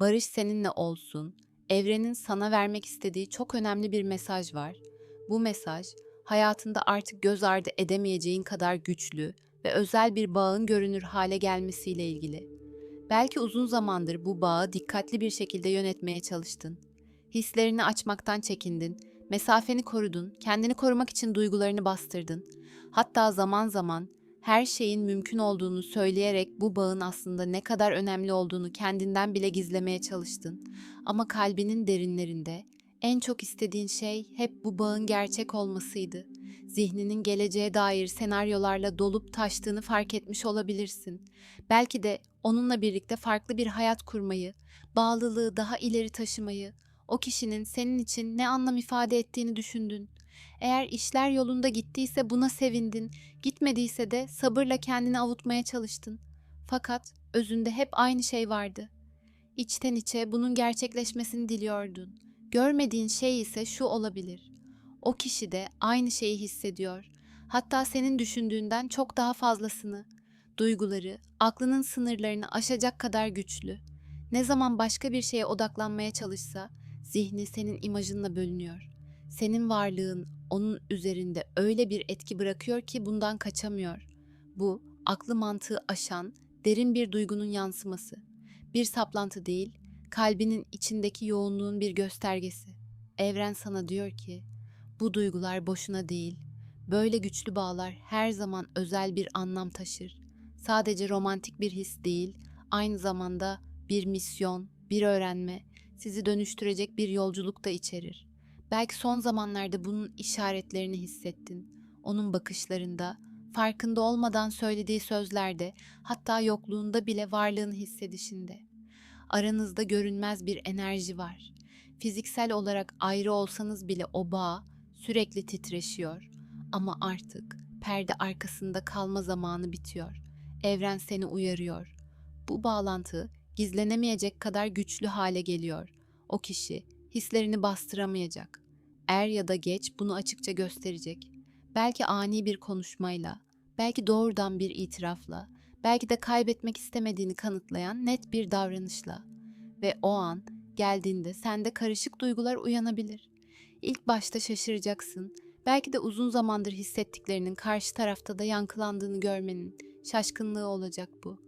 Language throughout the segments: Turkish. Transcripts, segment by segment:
barış seninle olsun. Evrenin sana vermek istediği çok önemli bir mesaj var. Bu mesaj hayatında artık göz ardı edemeyeceğin kadar güçlü ve özel bir bağın görünür hale gelmesiyle ilgili. Belki uzun zamandır bu bağı dikkatli bir şekilde yönetmeye çalıştın. Hislerini açmaktan çekindin, mesafeni korudun, kendini korumak için duygularını bastırdın. Hatta zaman zaman her şeyin mümkün olduğunu söyleyerek bu bağın aslında ne kadar önemli olduğunu kendinden bile gizlemeye çalıştın. Ama kalbinin derinlerinde en çok istediğin şey hep bu bağın gerçek olmasıydı. Zihninin geleceğe dair senaryolarla dolup taştığını fark etmiş olabilirsin. Belki de onunla birlikte farklı bir hayat kurmayı, bağlılığı daha ileri taşımayı, o kişinin senin için ne anlam ifade ettiğini düşündün. Eğer işler yolunda gittiyse buna sevindin, gitmediyse de sabırla kendini avutmaya çalıştın. Fakat özünde hep aynı şey vardı. İçten içe bunun gerçekleşmesini diliyordun. Görmediğin şey ise şu olabilir. O kişi de aynı şeyi hissediyor. Hatta senin düşündüğünden çok daha fazlasını. Duyguları, aklının sınırlarını aşacak kadar güçlü. Ne zaman başka bir şeye odaklanmaya çalışsa, zihni senin imajınla bölünüyor. Senin varlığın onun üzerinde öyle bir etki bırakıyor ki bundan kaçamıyor. Bu, aklı mantığı aşan, derin bir duygunun yansıması. Bir saplantı değil, kalbinin içindeki yoğunluğun bir göstergesi. Evren sana diyor ki, bu duygular boşuna değil. Böyle güçlü bağlar her zaman özel bir anlam taşır. Sadece romantik bir his değil, aynı zamanda bir misyon, bir öğrenme, sizi dönüştürecek bir yolculuk da içerir. Belki son zamanlarda bunun işaretlerini hissettin. Onun bakışlarında, farkında olmadan söylediği sözlerde, hatta yokluğunda bile varlığını hissedişinde. Aranızda görünmez bir enerji var. Fiziksel olarak ayrı olsanız bile o bağ sürekli titreşiyor. Ama artık perde arkasında kalma zamanı bitiyor. Evren seni uyarıyor. Bu bağlantı gizlenemeyecek kadar güçlü hale geliyor. O kişi hislerini bastıramayacak. Er ya da geç bunu açıkça gösterecek. Belki ani bir konuşmayla, belki doğrudan bir itirafla, belki de kaybetmek istemediğini kanıtlayan net bir davranışla. Ve o an geldiğinde sende karışık duygular uyanabilir. İlk başta şaşıracaksın. Belki de uzun zamandır hissettiklerinin karşı tarafta da yankılandığını görmenin şaşkınlığı olacak bu.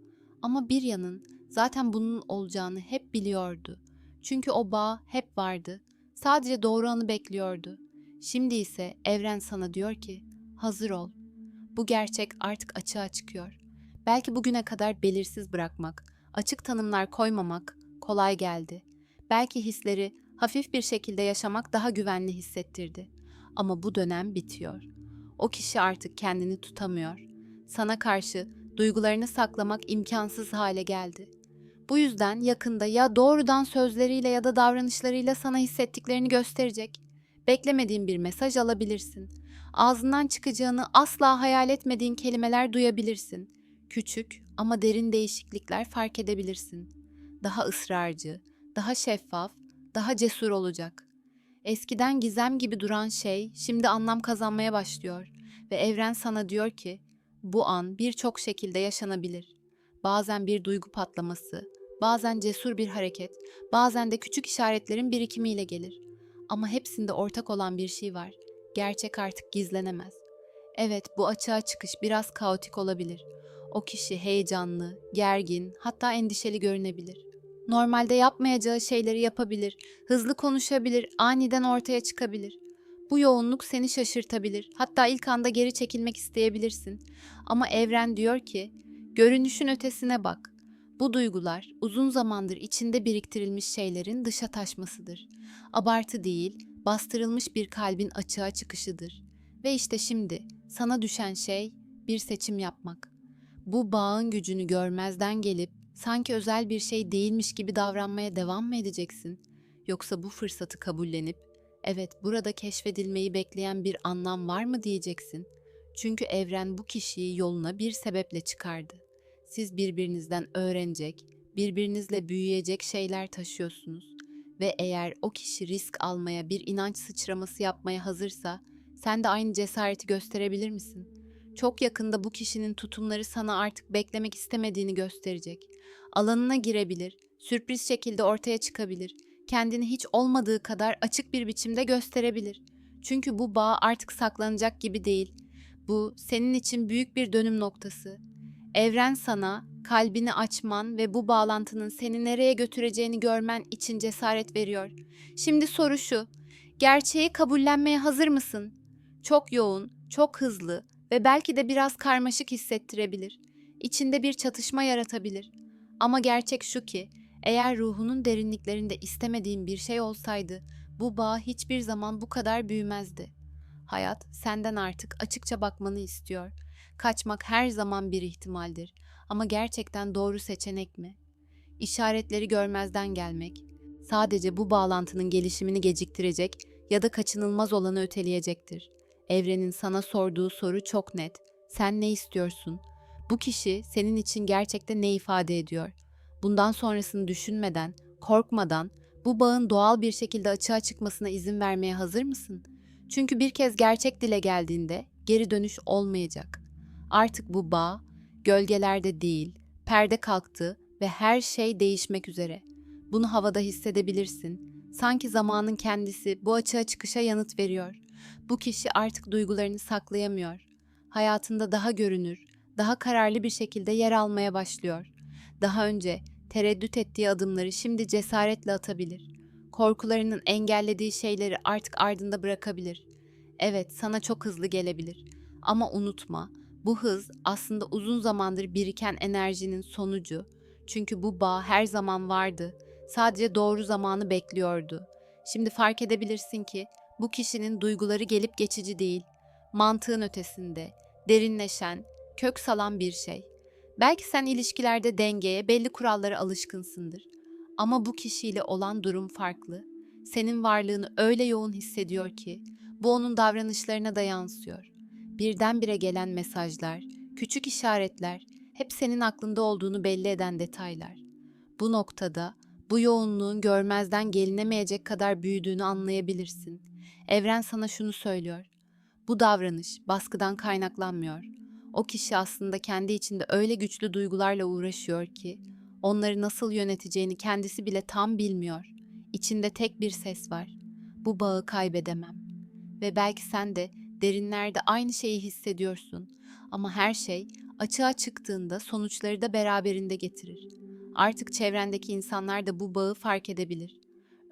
Ama bir yanın zaten bunun olacağını hep biliyordu. Çünkü o bağ hep vardı. Sadece doğru anı bekliyordu. Şimdi ise evren sana diyor ki, hazır ol. Bu gerçek artık açığa çıkıyor. Belki bugüne kadar belirsiz bırakmak, açık tanımlar koymamak kolay geldi. Belki hisleri hafif bir şekilde yaşamak daha güvenli hissettirdi. Ama bu dönem bitiyor. O kişi artık kendini tutamıyor. Sana karşı duygularını saklamak imkansız hale geldi. Bu yüzden yakında ya doğrudan sözleriyle ya da davranışlarıyla sana hissettiklerini gösterecek. Beklemediğin bir mesaj alabilirsin. Ağzından çıkacağını asla hayal etmediğin kelimeler duyabilirsin. Küçük ama derin değişiklikler fark edebilirsin. Daha ısrarcı, daha şeffaf, daha cesur olacak. Eskiden gizem gibi duran şey şimdi anlam kazanmaya başlıyor ve evren sana diyor ki bu an birçok şekilde yaşanabilir. Bazen bir duygu patlaması, bazen cesur bir hareket, bazen de küçük işaretlerin birikimiyle gelir. Ama hepsinde ortak olan bir şey var. Gerçek artık gizlenemez. Evet, bu açığa çıkış biraz kaotik olabilir. O kişi heyecanlı, gergin, hatta endişeli görünebilir. Normalde yapmayacağı şeyleri yapabilir, hızlı konuşabilir, aniden ortaya çıkabilir. Bu yoğunluk seni şaşırtabilir. Hatta ilk anda geri çekilmek isteyebilirsin. Ama evren diyor ki, görünüşün ötesine bak. Bu duygular uzun zamandır içinde biriktirilmiş şeylerin dışa taşmasıdır. Abartı değil, bastırılmış bir kalbin açığa çıkışıdır. Ve işte şimdi sana düşen şey bir seçim yapmak. Bu bağın gücünü görmezden gelip sanki özel bir şey değilmiş gibi davranmaya devam mı edeceksin? Yoksa bu fırsatı kabullenip evet burada keşfedilmeyi bekleyen bir anlam var mı diyeceksin? Çünkü evren bu kişiyi yoluna bir sebeple çıkardı. Siz birbirinizden öğrenecek, birbirinizle büyüyecek şeyler taşıyorsunuz ve eğer o kişi risk almaya, bir inanç sıçraması yapmaya hazırsa, sen de aynı cesareti gösterebilir misin? Çok yakında bu kişinin tutumları sana artık beklemek istemediğini gösterecek. Alanına girebilir, sürpriz şekilde ortaya çıkabilir. Kendini hiç olmadığı kadar açık bir biçimde gösterebilir. Çünkü bu bağ artık saklanacak gibi değil. Bu senin için büyük bir dönüm noktası. Evren sana kalbini açman ve bu bağlantının seni nereye götüreceğini görmen için cesaret veriyor. Şimdi soru şu. Gerçeği kabullenmeye hazır mısın? Çok yoğun, çok hızlı ve belki de biraz karmaşık hissettirebilir. İçinde bir çatışma yaratabilir. Ama gerçek şu ki, eğer ruhunun derinliklerinde istemediğin bir şey olsaydı, bu bağ hiçbir zaman bu kadar büyümezdi. Hayat senden artık açıkça bakmanı istiyor. Kaçmak her zaman bir ihtimaldir ama gerçekten doğru seçenek mi? İşaretleri görmezden gelmek sadece bu bağlantının gelişimini geciktirecek ya da kaçınılmaz olanı öteleyecektir. Evrenin sana sorduğu soru çok net. Sen ne istiyorsun? Bu kişi senin için gerçekten ne ifade ediyor? Bundan sonrasını düşünmeden, korkmadan bu bağın doğal bir şekilde açığa çıkmasına izin vermeye hazır mısın? Çünkü bir kez gerçek dile geldiğinde geri dönüş olmayacak. Artık bu bağ gölgelerde değil, perde kalktı ve her şey değişmek üzere. Bunu havada hissedebilirsin. Sanki zamanın kendisi bu açığa çıkışa yanıt veriyor. Bu kişi artık duygularını saklayamıyor. Hayatında daha görünür, daha kararlı bir şekilde yer almaya başlıyor. Daha önce tereddüt ettiği adımları şimdi cesaretle atabilir. Korkularının engellediği şeyleri artık ardında bırakabilir. Evet, sana çok hızlı gelebilir. Ama unutma, bu hız aslında uzun zamandır biriken enerjinin sonucu. Çünkü bu bağ her zaman vardı. Sadece doğru zamanı bekliyordu. Şimdi fark edebilirsin ki bu kişinin duyguları gelip geçici değil. Mantığın ötesinde, derinleşen, kök salan bir şey. Belki sen ilişkilerde dengeye, belli kurallara alışkınsındır. Ama bu kişiyle olan durum farklı. Senin varlığını öyle yoğun hissediyor ki bu onun davranışlarına da yansıyor. Birdenbire gelen mesajlar, küçük işaretler, hep senin aklında olduğunu belli eden detaylar. Bu noktada bu yoğunluğun görmezden gelinemeyecek kadar büyüdüğünü anlayabilirsin. Evren sana şunu söylüyor. Bu davranış baskıdan kaynaklanmıyor. O kişi aslında kendi içinde öyle güçlü duygularla uğraşıyor ki onları nasıl yöneteceğini kendisi bile tam bilmiyor. İçinde tek bir ses var. Bu bağı kaybedemem. Ve belki sen de derinlerde aynı şeyi hissediyorsun. Ama her şey açığa çıktığında sonuçları da beraberinde getirir. Artık çevrendeki insanlar da bu bağı fark edebilir.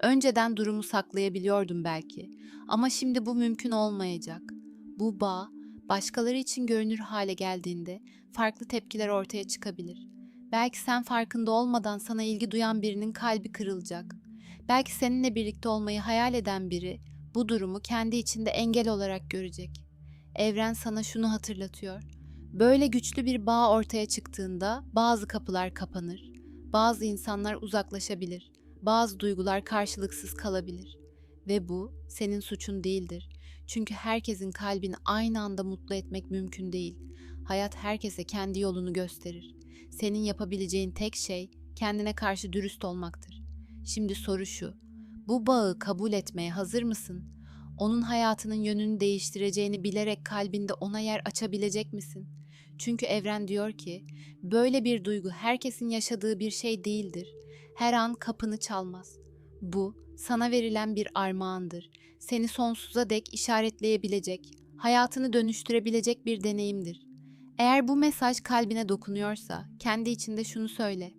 Önceden durumu saklayabiliyordum belki ama şimdi bu mümkün olmayacak. Bu bağ başkaları için görünür hale geldiğinde farklı tepkiler ortaya çıkabilir. Belki sen farkında olmadan sana ilgi duyan birinin kalbi kırılacak. Belki seninle birlikte olmayı hayal eden biri bu durumu kendi içinde engel olarak görecek. Evren sana şunu hatırlatıyor. Böyle güçlü bir bağ ortaya çıktığında bazı kapılar kapanır, bazı insanlar uzaklaşabilir, bazı duygular karşılıksız kalabilir ve bu senin suçun değildir. Çünkü herkesin kalbini aynı anda mutlu etmek mümkün değil. Hayat herkese kendi yolunu gösterir. Senin yapabileceğin tek şey kendine karşı dürüst olmaktır. Şimdi soru şu. Bu bağı kabul etmeye hazır mısın? Onun hayatının yönünü değiştireceğini bilerek kalbinde ona yer açabilecek misin? Çünkü evren diyor ki, böyle bir duygu herkesin yaşadığı bir şey değildir. Her an kapını çalmaz. Bu sana verilen bir armağandır. Seni sonsuza dek işaretleyebilecek, hayatını dönüştürebilecek bir deneyimdir. Eğer bu mesaj kalbine dokunuyorsa, kendi içinde şunu söyle.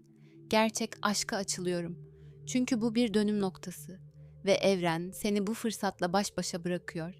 Gerçek aşka açılıyorum. Çünkü bu bir dönüm noktası ve evren seni bu fırsatla baş başa bırakıyor.